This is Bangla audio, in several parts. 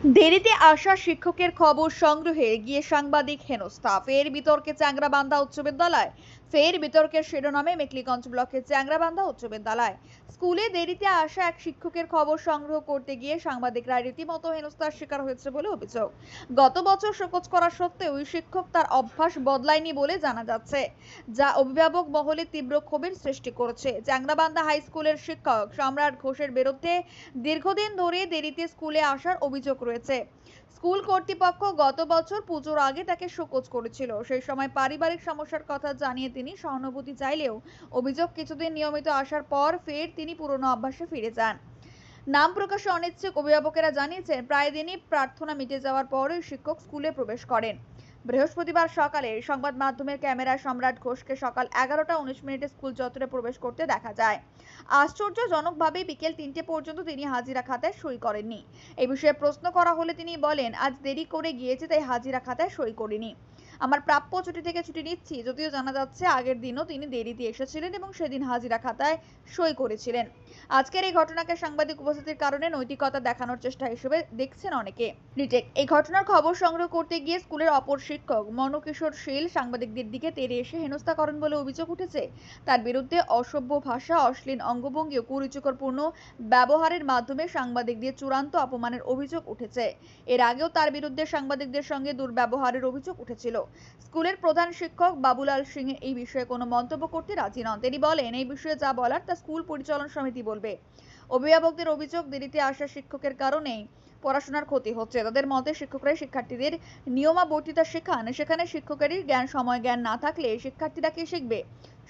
দেরিতে আসা শিক্ষকের খবর সংগ্রহে গিয়ে সাংবাদিক হেনস্থা ফের বিতর্কে চ্যাংরাবান্ধা উচ্চ বিদ্যালয় ফের বিতর্কের শিরোনামে মেকলিগঞ্জ ব্লকের চ্যাংরাবান্ধা উচ্চ বিদ্যালয়। স্কুলে দেরিতে আসা এক শিক্ষকের খবর সংগ্রহ করতে গিয়ে সাংবাদিকরা রীতিমতো হেনস্থার শিকার হয়েছে বলে অভিযোগ। গত বছর শোকজ করা সত্ত্বেও ওই শিক্ষক তার অভ্যাস বদলায়নি বলে জানা যাচ্ছে, যা অভিভাবক মহলে তীব্র ক্ষোভের সৃষ্টি করেছে। চ্যাংরাবান্ধা হাই স্কুলের শিক্ষক সম্রাট ঘোষের বিরুদ্ধে দীর্ঘদিন ধরে দেরিতে স্কুলে আসার অভিযোগ রয়েছে। স্কুল কর্তৃপক্ষ গত বছর পুজোর আগে তাকে শোকজ করেছিল। সেই সময় পারিবারিক সমস্যার কথা জানিয়ে তিনি সহানুভূতি চাইলেও অভিযোগ কিছুদিন নিয়মিত আসার পর ফের তিনি পুরনো অভ্যাসে ফিরে যান। নাম প্রকাশে অনিচ্ছুক অভিভাবকেরা জানিয়েছেন, প্রায় দিনই প্রার্থনা মিটে যাওয়ার পরই শিক্ষক স্কুলে প্রবেশ করেন। বৃহস্পতিবার সকালে সংবাদ মাধ্যমের ক্যামেরায় সম্রাট ঘোষকে সকাল এগারোটা উনিশ মিনিটে স্কুল চত্বরে প্রবেশ করতে দেখা যায়। আশ্চর্যজনকভাবে বিকেল তিনটে পর্যন্ত তিনি হাজিরা খাতায় সই করেননি। এ বিষয়ে প্রশ্ন করা হলে তিনি বলেন, আজ দেরি করে গিয়েছে, তাই হাজিরা খাতায় সই করিনি। আমার প্রাপ্য ছুটি থেকে ছুটি নিচ্ছি। যদিও জানা যাচ্ছে আগের দিনও তিনি দেরিতে এসেছিলেন এবং সেদিন হাজিরা খাতায় সই করেছিলেন। আজকের এই ঘটনাকে সাংবাদিক উপস্থিতির কারণে নৈতিকতা দেখানোর চেষ্টা হিসেবে দেখছেন অনেকে। রিটেক, এই ঘটনার খবর সংগ্রহ করতে গিয়ে স্কুলের অপর শিক্ষক মনকিশোর শীল সাংবাদিকদের দিকে তেড়ে এসে হেনস্থা করেন বলে অভিযোগ উঠেছে। তার বিরুদ্ধে অসভ্য ভাষা, অশ্লীল অঙ্গভঙ্গি ও কুরুচিকরপূর্ণ ব্যবহারের মাধ্যমে সাংবাদিকদের চূড়ান্ত অপমানের অভিযোগ উঠেছে। এর আগেও তার বিরুদ্ধে সাংবাদিকদের সঙ্গে দুর্ব্যবহারের অভিযোগ উঠেছিল। স্কুলের প্রধান শিক্ষক বাবুলাল সিং এই বিষয়ে কোনো মন্তব্য করতে রাজি নন। তিনি বলেন, এই বিষয়ে যা বলার তা স্কুল পরিচালন সমিতি বলবে। অভিভাবকদের অভিযোগ, দেরিতে আসা শিক্ষকের কারণেই পড়াশোনার ক্ষতি হচ্ছে। তাদের মতে, শিক্ষকরাই শিক্ষার্থীদের নিয়মাবর্তিতা শেখান। সেখানে শিক্ষকেরই জ্ঞান, সময়, জ্ঞান না থাকলে শিক্ষার্থীরা কি শিখবে?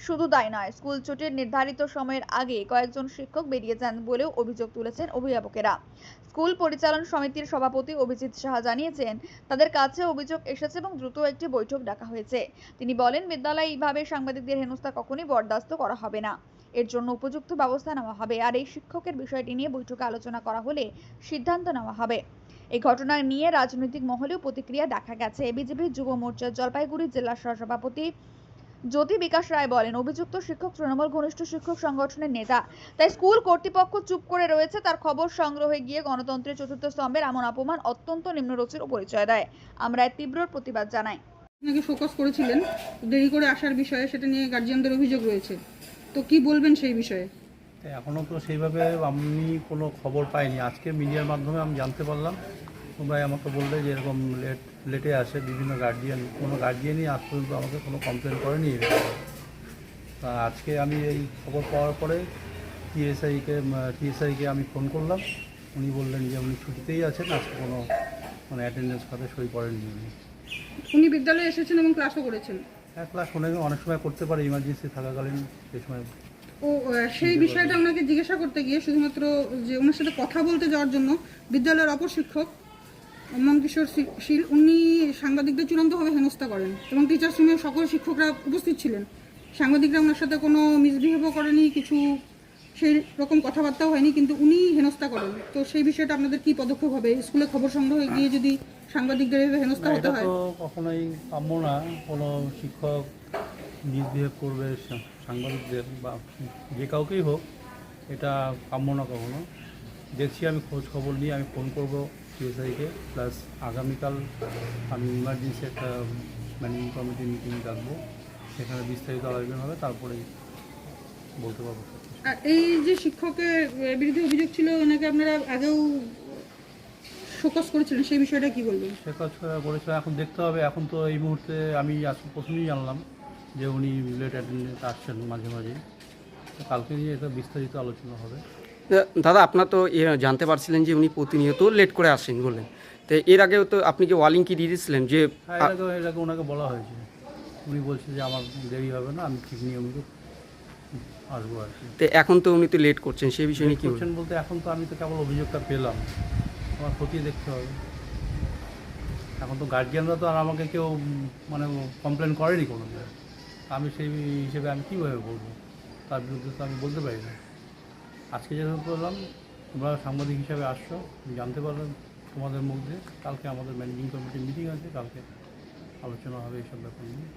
শুধু তাই নয়, স্কুল ছুটির নির্ধারিত সময়ের আগে কয়েকজন শিক্ষক বেরিয়ে যান বলেও অভিযোগ তুলেছেন অভিভাবকেরা। স্কুল পরিচালন সমিতির সভাপতি অভিজিৎ সাহা জানিয়েছেন, তাদের কাছে অভিযোগ এসেছে এবং দ্রুত একটি বৈঠক ডাকা হয়েছে। তিনি বলেন, বিদ্যালয়ে এইভাবে সাংবাদিকদের হেনস্থা কখনোই বরদাস্ত করা হবে না। এর জন্য উপযুক্ত ব্যবস্থা নেওয়া হবে আর এই শিক্ষকের বিষয়টি নিয়ে বৈঠকে আলোচনা করা হলে সিদ্ধান্ত নেওয়া হবে। এই ঘটনা নিয়ে রাজনৈতিক মহলেও প্রতিক্রিয়া দেখা গেছে। বিজেপির যুব মোর্চার জলপাইগুড়ি জেলা সহসভাপতি জ্যোতি বিকাশ রায় বলেন অভিযুক্ত শিক্ষক তৃণমূল ঘনিষ্ঠ শিক্ষক সংগঠনের নেতা। তাই স্কুল কর্তৃপক্ষ চুপ করে রয়েছে তার খবর সংগ্রহে গিয়ে গণতন্ত্রের চতুর্থ স্তম্ভের এমন অপমান অত্যন্ত নিম্নরুচির পরিচয় দেয়। আমরা এর তীব্র প্রতিবাদ জানাই। নাকি ফোকাস করেছিলেন দেরি করে আসার বিষয়ে সেটা নিয়ে গার্জিয়ানদের অভিযোগ রয়েছে। তো কি বলবেন সেই বিষয়ে? এখনও তো সেইভাবে আমি কোনো খবর পাইনি। আজকে মিডিয়ার মাধ্যমে আমি জানতে পারলাম তোমরাই আমাকে বললে যে এরকম লেট লেটে আসে বিভিন্ন গার্জিয়ান কোনো গার্জিয়ানই আজ পর্যন্ত আমাকে কোনো কমপ্লেন করেনি তা আজকে আমি এই খবর পাওয়ার পরে টিএসআইকে টিএসআইকে আমি ফোন করলাম। উনি বললেন যে উনি ছুটিতেই আছেন আজকে কোনো মানে অ্যাটেন্ডেন্স খাতে সই করেননি উনি। উনি বিদ্যালয়ে এসেছেন এবং ক্লাসও করেছেন? হ্যাঁ ক্লাস অনেক অনেক সময় করতে পারে ইমার্জেন্সি থাকাকালীন সেই সময়। ও সেই বিষয়টা ওনাকে জিজ্ঞাসা করতে গিয়ে শুধুমাত্র যে ওনার সাথে কথা বলতে যাওয়ার জন্য বিদ্যালয়ের অপর শিক্ষক শী- শীল উনি সাংবাদিকদের চূড়ান্তভাবে হেনস্থা করেন এবং টিচার্স রুমের সকল শিক্ষকরা উপস্থিত ছিলেন। সাংবাদিকরা ওনার সাথে কোনো মিসবিহেভও করেনি কিছু সেই রকম কথাবার্তাও হয়নি কিন্তু উনি হেনস্থা করেন। তো সেই বিষয়টা আপনাদের কি পদক্ষেপ হবে? স্কুলে খবর সংগ্রহে গিয়ে যদি সাংবাদিকদের হেনস্থা হতে হয়। কখনোই কাম্য না। কোনো শিক্ষক মিসবিহেভ করবে সাংবাদিকদের বা যে কাউকেই হোক এটা কাম্য না কখনো। দেখছি আমি খোঁজ খবর নিয়ে আমি ফোন করব। টিএসআইকে প্লাস আগামীকাল আমি ইমার্জেন্সি একটা ম্যানেজিং কমিটি মিটিং ডাকবো। সেখানে বিস্তারিত আলোচনা হবে তারপরেই বলতে পারব আর এই যে শিক্ষকের বিরুদ্ধে অভিযোগ ছিল ওনাকে আপনারা আগেও ফোকাস করেছিলেন সেই বিষয়টা কি বলবেন? সে কাজ করেছিল এখন দেখতে হবে। এখন তো এই মুহূর্তে আমি আজকে প্রথমেই জানলাম যে উনি লেট অ্যাটেন্ডেন্স আসছেন মাঝে মাঝে কালকে নিয়ে এটা বিস্তারিত আলোচনা হবে। দাদা আপনার তো এ জানতে পারছিলেন যে উনি প্রতিনিয়ত লেট করে আসেন বললেন। তো এর আগেও তো আপনি যে ওয়ালিং কি দিয়ে দিয়েছিলেন যে হ্যাঁ ওনাকে বলা হয়েছে। উনি বলছে যে আমার দেরি হবে না আমি ঠিক নিয়মিত আসব আর কি। তো এখন তো উনি তো লেট করছেন সেই বিষয়ে নিয়ে কি করছেন বলতে এখন তো আমি তো কেবল অভিযোগটা পেলাম। আমার খতিয়ে দেখতে হবে। এখন তো গার্জিয়ানরা তো আর আমাকে কেউ মানে কমপ্লেন করেনি কোনো। আমি সেই হিসেবে আমি কীভাবে বলব? তার বিরুদ্ধে তো আমি বলতে পারি না। আজকে যেরকম বললাম, তোমরা সাংবাদিক হিসাবে আসছো জানতে পারলাম তোমাদের মধ্যে। কালকে আমাদের ম্যানেজিং কমিটির মিটিং আছে, কালকে আলোচনা হবে এইসব ব্যাপার নিয়ে।